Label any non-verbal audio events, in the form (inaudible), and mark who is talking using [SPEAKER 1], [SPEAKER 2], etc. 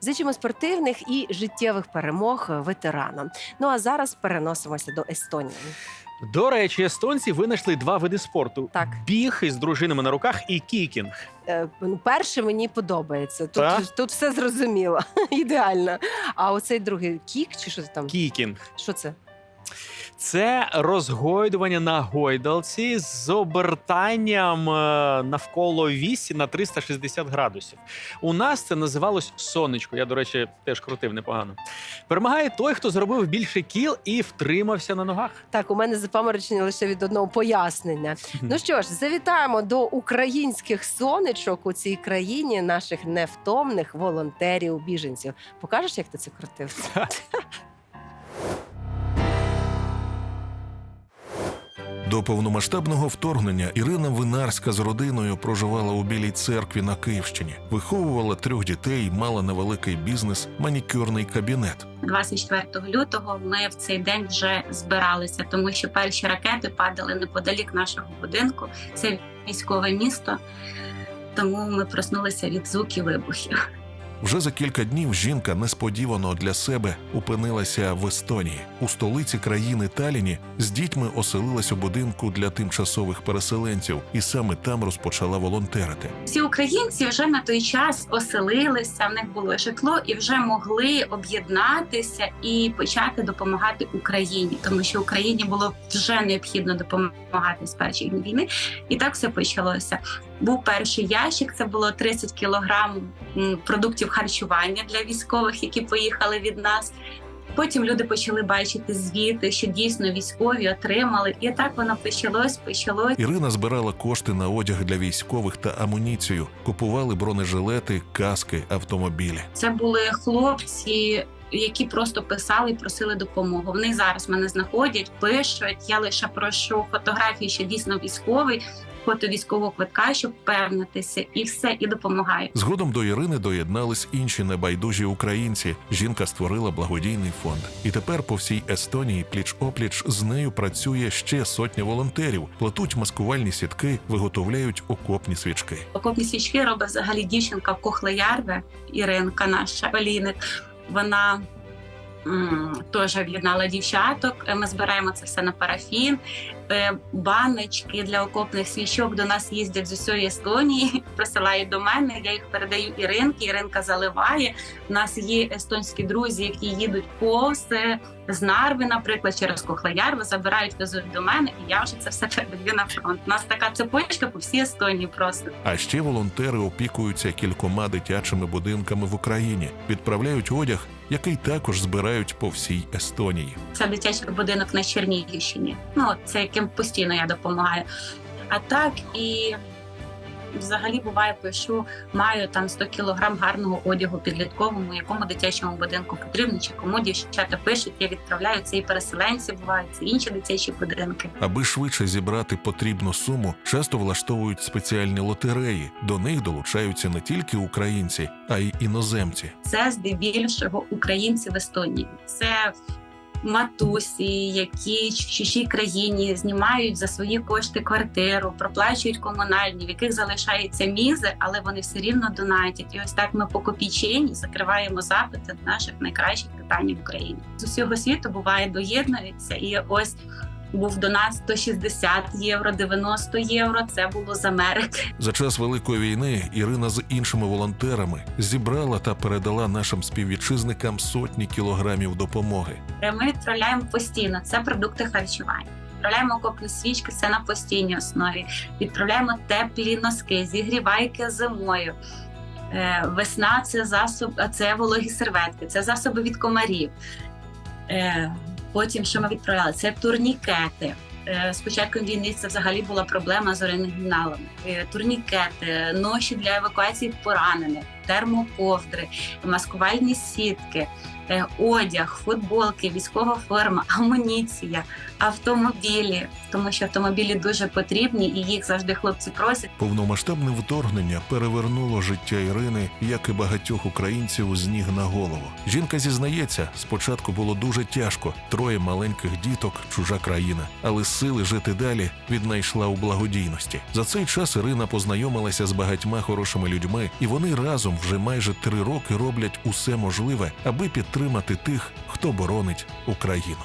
[SPEAKER 1] Зичимо спортивних і життєвих перемог ветеранам. Ну а зараз переносимося до Естонії.
[SPEAKER 2] До речі, естонці винайшли два види спорту:
[SPEAKER 1] Так.
[SPEAKER 2] біг із дружинами на руках і кікінг.
[SPEAKER 1] Е, ну, Перше мені подобається. Тут, тут все зрозуміло, (laughs) ідеально. А оцей другий кік, чи що це там?
[SPEAKER 2] Кікінг
[SPEAKER 1] Що це?
[SPEAKER 2] Це розгойдування на гойдалці з обертанням е, навколо вісі на 360 градусів. У нас це називалось сонечко. Я, до речі, теж крутив непогано. Перемагає той, хто зробив більше кіл і втримався на ногах.
[SPEAKER 1] Так, у мене запаморочення лише від одного пояснення. Ну (laughs) що ж, завітаємо до українських сонечок у цій країні наших невтомних волонтерів-біженців. Покажеш, як ти це крутив? (laughs)
[SPEAKER 3] До повномасштабного вторгнення Ірина Винарська з родиною проживала у Білій церкві на Київщині, виховувала трьох дітей, мала невеликий бізнес, манікюрний кабінет.
[SPEAKER 4] 24 лютого ми в цей день вже збиралися, тому що перші ракети падали неподалік нашого будинку. Це військове місто. Тому ми проснулися від звуків вибухів.
[SPEAKER 3] Вже за кілька днів жінка несподівано для себе опинилася в Естонії. У столиці країни Таліні з дітьми оселилась у будинку для тимчасових переселенців, і саме там розпочала волонтерити.
[SPEAKER 4] Всі українці вже на той час оселилися, в них було житло і вже могли об'єднатися і почати допомагати Україні, тому що Україні було вже необхідно допомагати з перших днів війни. І так все почалося. Був перший ящик, це було 30 кілограм м, продуктів харчування для військових, які поїхали від нас. Потім люди почали бачити звіти, що дійсно військові отримали, і так воно почалось, почалось.
[SPEAKER 3] Ірина збирала кошти на одяг для військових та амуніцію, купували бронежилети, каски, автомобілі.
[SPEAKER 4] Це були хлопці, які просто писали і просили допомогу. Вони зараз мене знаходять, пишуть. Я лише прошу фотографії, що дійсно військовий, фото військового квитка, щоб впевнитися, і все, і допомагаю.
[SPEAKER 3] Згодом до Ірини доєднались інші небайдужі українці. Жінка створила благодійний фонд. І тепер по всій Естонії пліч-опліч з нею працює ще сотня волонтерів, плетуть маскувальні сітки, виготовляють окопні свічки.
[SPEAKER 4] Окопні свічки робить взагалі дівчинка в Кохлеярве, Іринка, наша Поліник. Вона теж об'єднала дівчаток. Е, Ми збираємо це все на парафін. Е, Баночки для окопних свічок до нас їздять з усієї Естонії, (laughs) присилають до мене. Я їх передаю Іринки. Іринка заливає. У нас є естонські друзі, які їдуть повз з Нарви, наприклад, через Кохлеярве, забирають, везуть до мене, і я вже це все передаю на фронт. У нас така цепочка по всій Естонії просто.
[SPEAKER 3] А ще волонтери опікуються кількома дитячими будинками в Україні, відправляють одяг, який також збирають по всій Естонії.
[SPEAKER 4] Це дитячий будинок на Чернігівщині. Ну, це яким постійно я допомагаю. А так і взагалі буває, пишу, маю там 100 кілограм гарного одягу підлітковому, якому дитячому будинку потрібно, чи кому дівчата пишуть, я відправляю це і переселенці бувають, це інші дитячі будинки.
[SPEAKER 3] Аби швидше зібрати потрібну суму, часто влаштовують спеціальні лотереї. До них долучаються не тільки українці, а й іноземці.
[SPEAKER 4] Це здебільшого українці в Естонії. Це матусі, які в чужій країні знімають за свої кошти квартиру, проплачують комунальні, в яких залишається мізи, але вони все рівно донатять. І ось так ми по копійчині закриваємо запити наших найкращих питань в Україні. З усього світу буває доєднуються, і ось. Був донат 160 євро, 90 євро. Це було з Америки.
[SPEAKER 3] За час великої війни Ірина з іншими волонтерами зібрала та передала нашим співвітчизникам сотні кілограмів допомоги.
[SPEAKER 4] Ми відправляємо постійно. Це продукти харчування. Відправляємо окопні свічки, це на постійній основі. Відправляємо теплі носки, зігрівайки зимою. Е, Весна це засоб, а це вологі серветки, це засоби від комарів. Е, Потім, що ми відправляли, це турнікети. Спочатку З початком війни це взагалі була проблема з оригіналами. Е, Турнікети, ноші для евакуації поранених, термоковдри, маскувальні сітки, е, одяг, футболки, військова форма, (laughs) амуніція, автомобілі, тому що автомобілі дуже потрібні і їх завжди хлопці просять.
[SPEAKER 3] Повномасштабне вторгнення перевернуло життя Ірини, як і багатьох українців з ніг на голову. Жінка зізнається, спочатку було дуже тяжко, троє маленьких діток, чужа країна, але сили жити далі віднайшла у благодійності. За цей час Ірина познайомилася з багатьма хорошими людьми, і вони вже майже три роки роблять усе можливе, аби підтримати тих, хто боронить Україну.